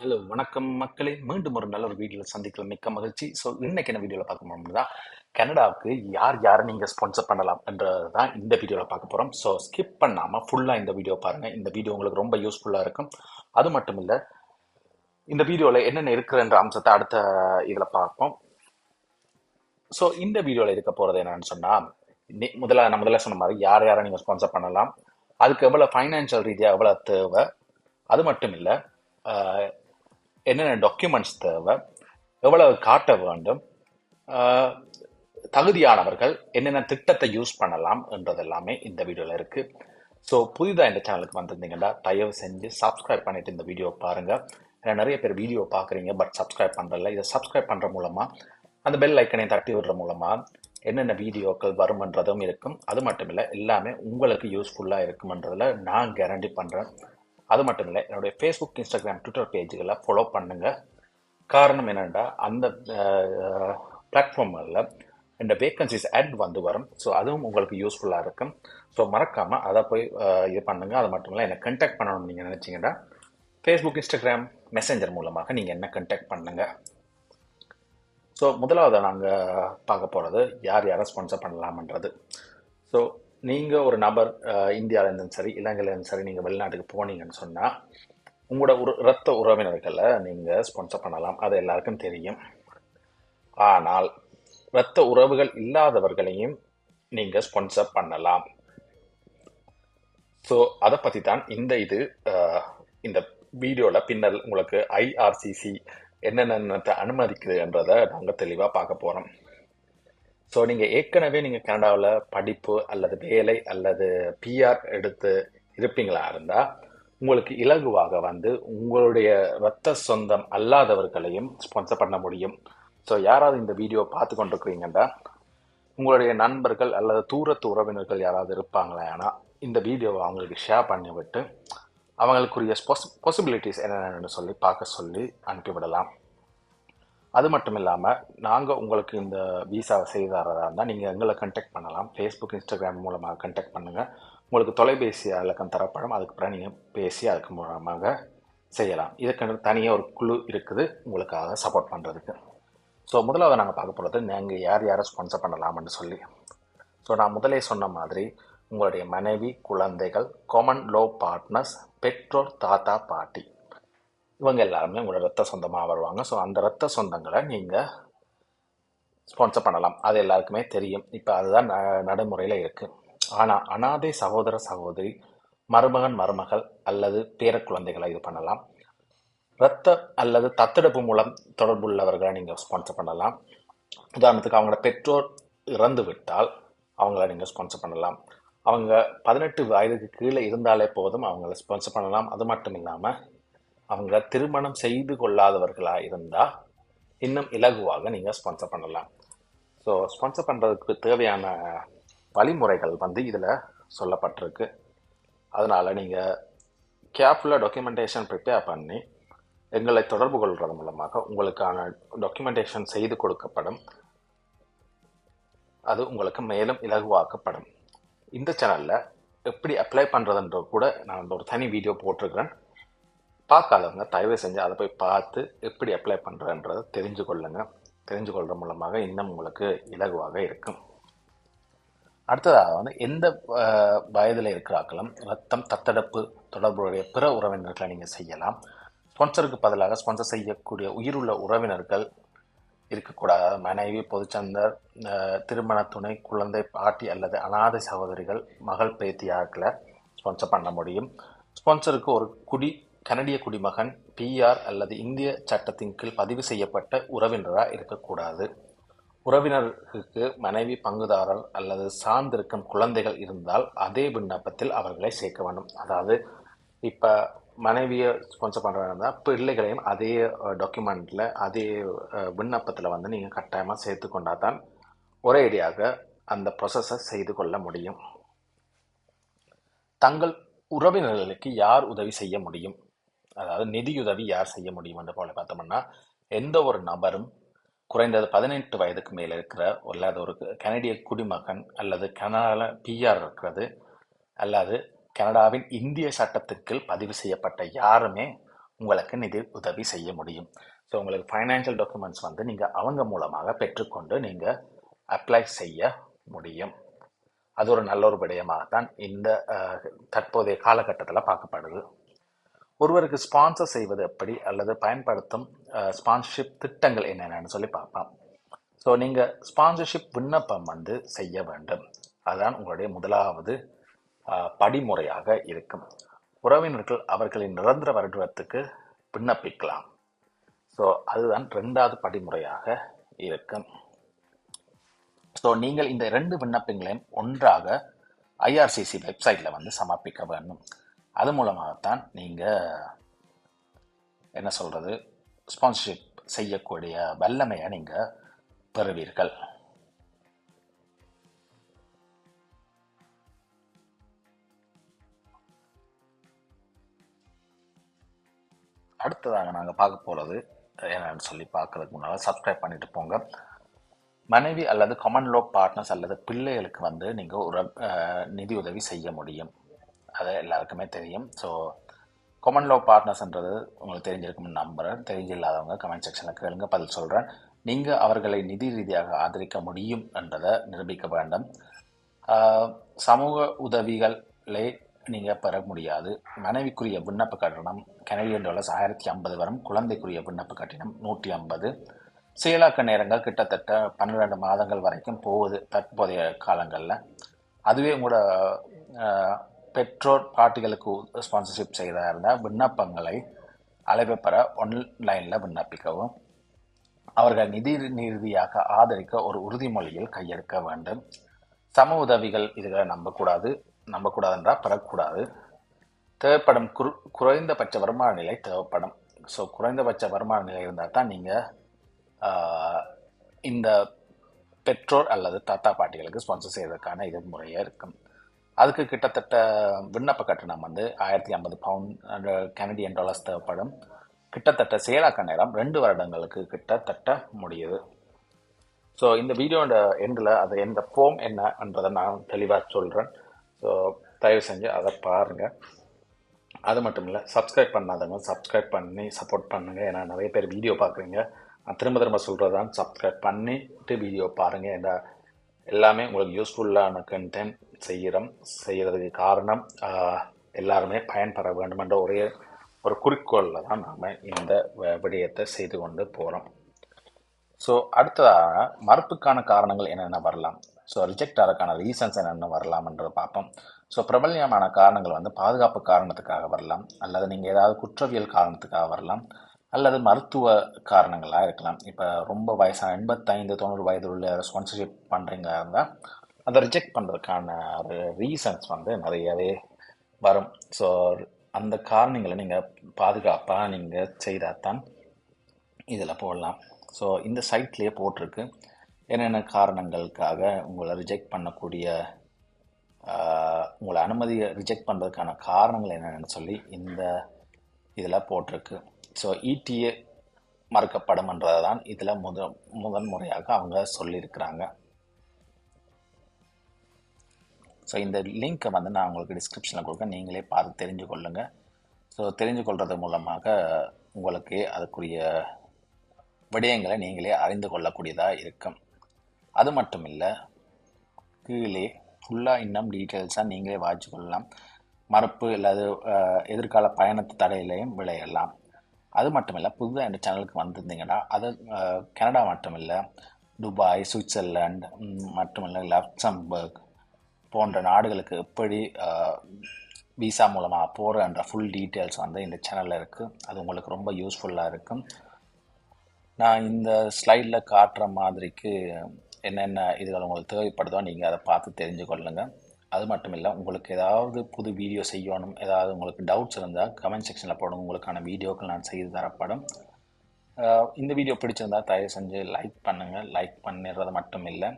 Hello வணக்கம் மக்களே. மீண்டும் ஒரு நல்ல ஒரு வீடியோவில் சந்திக்கல மிக்க மகிழ்ச்சி. ஸோ இன்னைக்கு என்ன வீடியோவில் பார்க்க போனோம்னா கனடாவுக்கு யார் யாரை நீங்கள் ஸ்பான்சர் பண்ணலாம் என்றது தான் இந்த வீடியோவில் பார்க்க போகிறோம் ஸோ ஸ்கிப் பண்ணாமல் ஃபுல்லாக இந்த வீடியோ பாருங்கள் இந்த வீடியோ உங்களுக்கு ரொம்ப யூஸ்ஃபுல்லாக இருக்கும். அது மட்டும் இல்லை இந்த வீடியோவில் என்னென்ன இருக்குதுன்ற அம்சத்தை அடுத்த இதில் பார்ப்போம். ஸோ இந்த வீடியோவில் இருக்க போகிறது என்னன்னு சொன்னால் முதல்ல நான் முதல்ல சொன்ன மாதிரி யார் யாரை நீங்கள் ஸ்பான்சர் பண்ணலாம் அதுக்கு எவ்வளோ ஃபைனான்சியல் ரீதியாக எவ்வளோ தேவை அது மட்டும் இல்லை என்னென்ன டாக்குமெண்ட்ஸ் தேவை எவ்வளவு காட்ட வேண்டும் தகுதியானவர்கள் என்னென்ன திட்டத்தை யூஸ் பண்ணலாம் என்றது எல்லாமே இந்த வீடியோவில் இருக்குது ஸோ புதிதாக இந்த சேனலுக்கு வந்திருந்தீங்கன்னா தயவு செஞ்சு சப்ஸ்கிரைப் பண்ணிட்டு இந்த வீடியோ பாருங்கள் ஏன்னா நிறைய பேர் வீடியோ பார்க்குறீங்க பட் சப்ஸ்கிரைப் பண்ணுறதில்ல இதை சப்ஸ்கிரைப் பண்ணுற மூலமாக அந்த பெல் ஐக்கனை தட்டி விடுற மூலமாக என்னென்ன வீடியோக்கள் வருமன்றதும் இருக்கும். அது மட்டும் இல்லை எல்லாமே உங்களுக்கு யூஸ்ஃபுல்லாக இருக்குமன்றதுல நான் கேரண்டி பண்ணுறேன் அது மட்டும் இல்லை என்னுடைய ஃபேஸ்புக் இன்ஸ்டாகிராம் ட்விட்டர் பேஜுகளை ஃபாலோ பண்ணுங்க. காரணம் என்னென்னா அந்த பிளாட்ஃபார்மில் இந்த வேக்கன்சிஸ் ஆட் வந்து வரும். ஸோ அதுவும் உங்களுக்கு யூஸ்ஃபுல்லாக இருக்கும். ஸோ மறக்காமல் அதை போய் இது பண்ணுங்கள் அது மட்டும் இல்லை என்னை கண்டாக்ட் பண்ணணும்னு நீங்கள் நினச்சிங்கன்னா ஃபேஸ்புக் இன்ஸ்டாகிராம் மெசேஞ்சர் மூலமாக நீங்கள் என்ன கண்டாக்ட் பண்ணுங்கள் ஸோ முதலாவது நாங்கள் பார்க்க போகிறது யார் யாரை ஸ்பான்சர் பண்ணலாம்ன்றது. ஸோ நீங்கள் ஒரு நபர் இந்தியாவிலேருந்தும் இருந்தும் சரி இலங்கையிலேருந்து சரி நீங்கள் வெளிநாட்டுக்கு போனீங்கன்னு சொன்னால் உங்களோட ஒரு இரத்த உறவினர்களை நீங்கள் ஸ்பான்சர் பண்ணலாம். அது எல்லாருக்கும் தெரியும். ஆனால் இரத்த உறவுகள் இல்லாதவர்களையும் நீங்கள் ஸ்பான்சர் பண்ணலாம். ஸோ அதை பற்றி தான் இந்த இது இந்த வீடியோவில் பின்னர் உங்களுக்கு ஐஆர்சிசி என்னென்னத்தை அனுமதிக்குதுன்றதை நாங்கள் தெளிவாக பார்க்க போகிறோம் ஸோ நீங்கள் ஏற்கனவே நீங்கள் கனடாவில் படிப்பு அல்லது வேலை அல்லது பிஆர் எடுத்து இருப்பீங்களா இருந்தால் உங்களுக்கு இலகுவாக வந்து உங்களுடைய இரத்த சொந்தம் அல்லாதவர்களையும் ஸ்பான்சர் பண்ண முடியும். ஸோ யாராவது இந்த வீடியோ பார்த்து கொண்டிருக்கிறீங்கன்னா உங்களுடைய நண்பர்கள் அல்லது தூரத்து உறவினர்கள் யாராவது இருப்பாங்களா இந்த வீடியோவை அவங்களுக்கு ஷேர் பண்ணிவிட்டு அவங்களுக்குரிய பாசிபிலிட்டிஸ் என்னென்னு சொல்லி பார்க்க சொல்லி அனுப்பிவிடலாம். அது மட்டும் இல்லாமல் நாங்கள் உங்களுக்கு இந்த விசாவை செய்து தரதாக இருந்தால் நீங்கள் எங்களை கண்டெக்ட் பண்ணலாம். ஃபேஸ்புக் இன்ஸ்டாகிராம் மூலமாக கண்டெக்ட் பண்ணுங்கள் உங்களுக்கு தொலைபேசி இலக்கம் தரப்படும். அதுக்கு பிறகு நீங்கள் பேசி அதுக்கு மூலமாக செய்யலாம். இதுக்கு தனியாக ஒரு குழு இருக்குது உங்களுக்காக சப்போர்ட் பண்ணுறதுக்கு ஸோ முதலாவது நாங்கள் பார்க்க போகிறது நீங்கள் யார் யாரை ஸ்பான்சர் பண்ணலாம்னு சொல்லி. ஸோ நான் முதலே சொன்ன மாதிரி உங்களுடைய மனைவி குழந்தைகள் காமன் லோ பார்ட்னர்ஸ் பெற்றோர் தாத்தா பாட்டி. இவங்க எல்லாருமே உங்களோட ரத்த சொந்தமாக வருவாங்க. ஸோ அந்த ரத்த சொந்தங்களை நீங்கள் ஸ்பான்சர் பண்ணலாம். அது எல்லாருக்குமே தெரியும். இப்போ அதுதான் நடைமுறையில் இருக்குது ஆனால் அனாதை சகோதர சகோதரி மருமகன் மருமகள் அல்லது பேர குழந்தைகளை இது பண்ணலாம். இரத்த அல்லது தத்தெடுப்பு மூலம் தொடர்புள்ளவர்களை நீங்கள் ஸ்பான்சர் பண்ணலாம். உதாரணத்துக்கு அவங்களோட பெற்றோர் இறந்து விட்டால் அவங்கள நீங்கள் ஸ்பான்சர் பண்ணலாம். அவங்க பதினெட்டு வயதுக்கு கீழே இருந்தாலே போதும் அவங்கள ஸ்பான்சர் பண்ணலாம். அது மட்டும் இல்லாமல் அவங்க திருமணம் செய்து கொள்ளாதவர்களாக இருந்தால் இன்னும் இலகுவாக நீங்கள் ஸ்பான்சர் பண்ணலாம். ஸோ ஸ்பான்சர் பண்ணுறதுக்கு தேவையான வழிமுறைகள் வந்து இதில் சொல்லப்பட்டிருக்கு. அதனால் நீங்கள் கேர்ஃபுல்லாக டாக்குமெண்டேஷன் ப்ரிப்பேர் பண்ணி எங்களை தொடர்பு கொள்வது மூலமாக உங்களுக்கான டாக்குமெண்டேஷன் செய்து கொடுக்கப்படும். அது உங்களுக்கு மேலும் இலகுவாக்கப்படும். இந்த சேனலில் எப்படி அப்ளை பண்ணுறதுன்ற கூட நான் ஒரு தனி வீடியோ போட்டிருக்கிறேன். பார்க்காதவங்க தயவு செஞ்சு அதை போய் பார்த்து எப்படி அப்ளை பண்ணுறன்றதை தெரிஞ்சு கொள்ளுங்கள் தெரிஞ்சு கொள்கிற மூலமாக இன்னும் உங்களுக்கு இலகுவாக இருக்கும். அடுத்ததாக வந்து எந்த வயதில் இருக்கிறார்களும் ரத்தம் தத்தெடுப்பு தொடர்புடைய பிற உறவினர்களை நீங்கள் செய்யலாம். ஸ்பான்சருக்கு பதிலாக ஸ்பான்சர் செய்யக்கூடிய உயிருள்ள உறவினர்கள் இருக்கக்கூடாது. மனைவி பொதுச்சந்தர் திருமண துணை குழந்தை பாட்டி அல்லது அனாதை சகோதரிகள் மகள் பேத்தியார்களை ஸ்பான்சர் பண்ண முடியும். ஸ்பான்சருக்கு ஒரு குடி கனடிய குடிமகன் பிஆர் அல்லது இந்திய சட்டத்தின் கீழ் பதிவு செய்யப்பட்ட உறவினராக இருக்கக்கூடாது. உறவினருக்கு மனைவி பங்குதாரர் அல்லது சார்ந்திருக்கும் குழந்தைகள் இருந்தால் அதே விண்ணப்பத்தில் அவர்களை சேர்க்க வேண்டும். அதாவது இப்போ மனைவியை ஸ்பான்சர் பண்ணுறாங்க பிள்ளைகளையும் அதே டாக்குமெண்ட்டில் அதே விண்ணப்பத்தில் வந்து நீங்கள் கட்டாயமாக சேர்த்து கொண்டா தான் ஒரேடியாக அந்த ப்ரொசஸை செய்து கொள்ள முடியும். தங்கள் உறவினர்களுக்கு யார் உதவி செய்ய முடியும்? அதாவது நிதியுதவி யார் செய்ய முடியும் என்று போல பார்த்தோம்னா எந்த ஒரு நபரும் குறைந்தது பதினெட்டு வயதுக்கு மேலே இருக்கிற அல்லது ஒரு கனடிய குடிமகன் அல்லது கனடாவில் பிஆர் இருக்கிறது அல்லது கனடாவின் இந்திய சட்டத்திற்கு பதிவு செய்யப்பட்ட யாருமே உங்களுக்கு நிதி உதவி செய்ய முடியும். ஸோ உங்களுக்கு ஃபைனான்சியல் டாக்குமெண்ட்ஸ் வந்து நீங்கள் அவங்க மூலமாக பெற்றுக்கொண்டு நீங்கள் அப்ளை செய்ய முடியும். அது ஒரு நல்ல ஒரு விடயமாகத்தான் இந்த தற்போதைய காலகட்டத்தில் பார்க்கப்படுது. ஒருவருக்கு ஸ்பான்சர் செய்வது எப்படி? அல்லது பயன்படுத்தும் ஸ்பான்சர்ஷிப் திட்டங்கள் என்னென்னு சொல்லி பார்ப்போம். ஸோ நீங்கள் ஸ்பான்சர்ஷிப் விண்ணப்பம் வந்து செய்ய வேண்டும். அதுதான் உங்களுடைய முதலாவது படிமுறையாக இருக்கும். உறவினர்கள் அவர்களின் நிரந்தர வருடத்துக்கு விண்ணப்பிக்கலாம். ஸோ அதுதான் ரெண்டாவது படிமுறையாக இருக்கும். ஸோ நீங்கள் இந்த ரெண்டு விண்ணப்பங்களையும் ஒன்றாக ஐஆர்சிசி வெப்சைட்டில் வந்து சமர்ப்பிக்க வேண்டும். அது மூலமாகத்தான் நீங்கள் என்ன சொல்கிறது ஸ்பான்சர்ஷிப் செய்யக்கூடிய வல்லமையை நீங்கள் பெறுவீர்கள். அடுத்ததாக நாங்கள் பார்க்க போகிறது என்னன்னு சொல்லி பார்க்கறதுக்கு முன்னால் சப்ஸ்கிரைப் பண்ணிட்டு போங்க. மனைவி அல்லது காமன் லோ பார்ட்னர்ஸ் அல்லது பிள்ளைகளுக்கு வந்து நீங்கள் ஒரு நிதியுதவி நிதி உதவி செய்ய முடியும். அது எல்லாருக்குமே தெரியும். ஸோ கொமன் லோ பார்ட்னர்ஸ்ன்றது உங்களுக்கு தெரிஞ்சிருக்கும் தெரிஞ்சு தெரிஞ்சில்லாதவங்க கமெண்ட் செக்ஷனில் கேளுங்க பதில் சொல்கிறேன் நீங்கள் அவர்களை நிதி ரீதியாக ஆதரிக்க முடியும் என்றதை நிரூபிக்க வேண்டும். சமூக உதவிகளை நீங்கள் பெற முடியாது. மனைவிக்குரிய விண்ணப்ப கட்டணம் கனடியன் டாலர்ஸ் ஆயிரத்தி ஐம்பது வரும் குழந்தைக்குரிய விண்ணப்ப கட்டணம் நூற்றி ஐம்பது. செயலாக்க நேரங்கள் கிட்டத்தட்ட பன்னிரெண்டு மாதங்கள் வரைக்கும் போகுது தற்போதைய காலங்களில். அதுவே உங்களோட பெற்றோர் பாட்டிகளுக்கு ஸ்பான்சர்ஷிப் செய்கிறதா இருந்தால் விண்ணப்பங்களை அழைப்பு பெற ஆன்லைனில் விண்ணப்பிக்கவும். அவர்கள் நிதி ரீதியாக ஆதரிக்க ஒரு உறுதிமொழியில் கையெடுக்க வேண்டும். சம உதவிகள் இதுகளை நம்பக்கூடாது. நம்பக்கூடாதுன்றா பெறக்கூடாது. தேவைப்படும் குறு குறைந்தபட்ச வருமான நிலை தேவைப்படும். ஸோ குறைந்தபட்ச வருமான நிலை இருந்தால் தான் நீங்கள் இந்த பெற்றோர் அல்லது தாத்தா பாட்டிகளுக்கு ஸ்பான்சர் செய்வதற்கான இது முறையாக இருக்கும். அதுக்கு கிட்டத்தட்ட விண்ணப்ப கட்டணம் வந்து ஆயிரத்தி ஐம்பது பவுண்ட் கனடியன் டாலர்ஸ் தேவைப்படும். கிட்டத்தட்ட செயலாக்க நேரம் ரெண்டு வருடங்களுக்கு கிட்டத்தட்ட முடியுது. ஸோ இந்த வீடியோட எண்டில் அது எந்த ஃபோம் என்னன்றதை நான் தெளிவாக சொல்கிறேன் ஸோ தயவு செஞ்சு அதை பாருங்கள் அது மட்டும் இல்லை சப்ஸ்கிரைப் பண்ணாதவங்க சப்ஸ்கிரைப் பண்ணி சப்போர்ட் பண்ணுங்கள் ஏன்னா நிறைய பேர் வீடியோ பார்க்குறீங்க. நான் திரும்ப திரும்ப சொல்கிறது தான் சப்ஸ்கிரைப் பண்ணிட்டு வீடியோ பாருங்கள் ஏன்னா எல்லாமே உங்களுக்கு யூஸ்ஃபுல்லான கண்டென்ட் செய்கிறோம் செய்கிறதுக்கு காரணம் எல்லாருமே பயன்பெற வேண்டும் என்ற ஒரே ஒரு குறிக்கோளில் தான் நாம் இந்த வ- விடயத்தை செய்து கொண்டு போகிறோம் ஸோ அடுத்ததாக மறுப்புக்கான காரணங்கள் என்னென்ன வரலாம்? ஸோ ரிஜெக்ட் ஆகிறதுக்கான ரீசன்ஸ் என்னென்ன வரலாம்ன்றதை பார்ப்போம். ஸோ பிரபல்யமான காரணங்கள் வந்து பாதுகாப்பு காரணத்துக்காக வரலாம். அல்லது நீங்கள் ஏதாவது குற்றவியல் காரணத்துக்காக வரலாம். அல்லது மருத்துவ காரணங்களாக இருக்கலாம். இப்போ ரொம்ப வயசாக எண்பத்தைந்து தொண்ணூறு வயது உள்ள ஸ்பான்சர்ஷிப் பண்ணுறீங்க இருந்தால் அதை ரிஜெக்ட் பண்ணுறதுக்கான ஒரு ரீசன்ஸ் வந்து நிறையவே வரும். ஸோ அந்த காரணங்களை நீங்கள் பாதுகாப்பாக நீங்கள் செய்தால் தான் இதில் போடலாம். ஸோ இந்த சைட்லேயே போட்டிருக்கு. என்னென்ன காரணங்களுக்காக உங்களை ரிஜெக்ட் பண்ணக்கூடிய உங்களை அனுமதியை ரிஜெக்ட் பண்ணுறதுக்கான காரணங்கள் என்னென்னு சொல்லி இந்த இதில் போட்டிருக்கு. ஸோ இடிஏ மறுக்கப்படும்ன்றதை தான் இதில் முத முதன்முறையாக அவங்க சொல்லியிருக்கிறாங்க. ஸோ இந்த லிங்க்கை வந்து நான் உங்களுக்கு டிஸ்கிரிப்ஷனில் கொடுக்க நீங்களே பார்த்து தெரிஞ்சு கொள்ளுங்கள் ஸோ தெரிஞ்சு கொள்வது மூலமாக உங்களுக்கு அதுக்குரிய விடயங்களை நீங்களே அறிந்து கொள்ளக்கூடியதாக இருக்கும். அது மட்டும் இல்லை கீழே ஃபுல்லாக இன்னும் டீட்டெயில்ஸாக நீங்களே வாய்ச்சி கொள்ளலாம். மறுப்பு இல்லாத எதிர்கால பயணத்து தடையிலையும் விளையலாம். அது மட்டும் இல்லை புதுதாக இந்த சேனலுக்கு வந்திருந்தீங்கன்னா அது கனடா மட்டும் இல்லை துபாய் சுவிட்சர்லாந்து ம், இல்லை லக்சம்பர்க் போன்ற நாடுகளுக்கு எப்படி விசா மூலமாக போகிறன்ற ஃபுல் டீட்டெயில்ஸ் வந்து இந்த சேனலில் இருக்குது அது உங்களுக்கு ரொம்ப யூஸ்ஃபுல்லாக இருக்கும் நான் இந்த ஸ்லைடில் காட்டுற மாதிரிக்கு என்னென்ன இதுகள் உங்களுக்கு தேவைப்படுதோ நீங்கள் அதை பார்த்து தெரிஞ்சு கொள்ளுங்கள் அது மட்டும் இல்லை உங்களுக்கு ஏதாவது புது வீடியோ செய்யணும் ஏதாவது உங்களுக்கு டவுட்ஸ் இருந்தால் கமெண்ட் செக்ஷனில் போடுங்க. உங்களுக்கான வீடியோக்கள் நான் செய்து தரப்படும். இந்த வீடியோ பிடிச்சிருந்தா தயவு செஞ்சு லைக் பண்ணுங்கள் லைக் பண்ணிடுறது மட்டும் இல்லை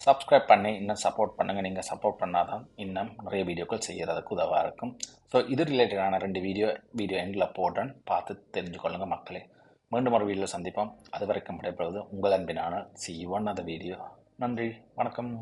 சப்ஸ்கிரைப் பண்ணி இன்னும் சப்போர்ட் பண்ணுங்கள் நீங்கள் சப்போர்ட் பண்ணால் தான் இன்னும் நிறைய வீடியோக்கள் செய்கிறதுக்கு உதவாக இருக்கும். ஸோ இது ரிலேட்டடான ரெண்டு வீடியோ வீடியோ எண்டில் போடுறேன். பார்த்து தெரிஞ்சுக்கொள்ளுங்க மக்களே. மீண்டும் ஒரு வீடியோவில் சந்திப்போம். அது வரைக்கும் விடைபெறுவது உங்கள் அன்பினான சி ஒன் அந்த வீடியோ நன்றி. வணக்கம்.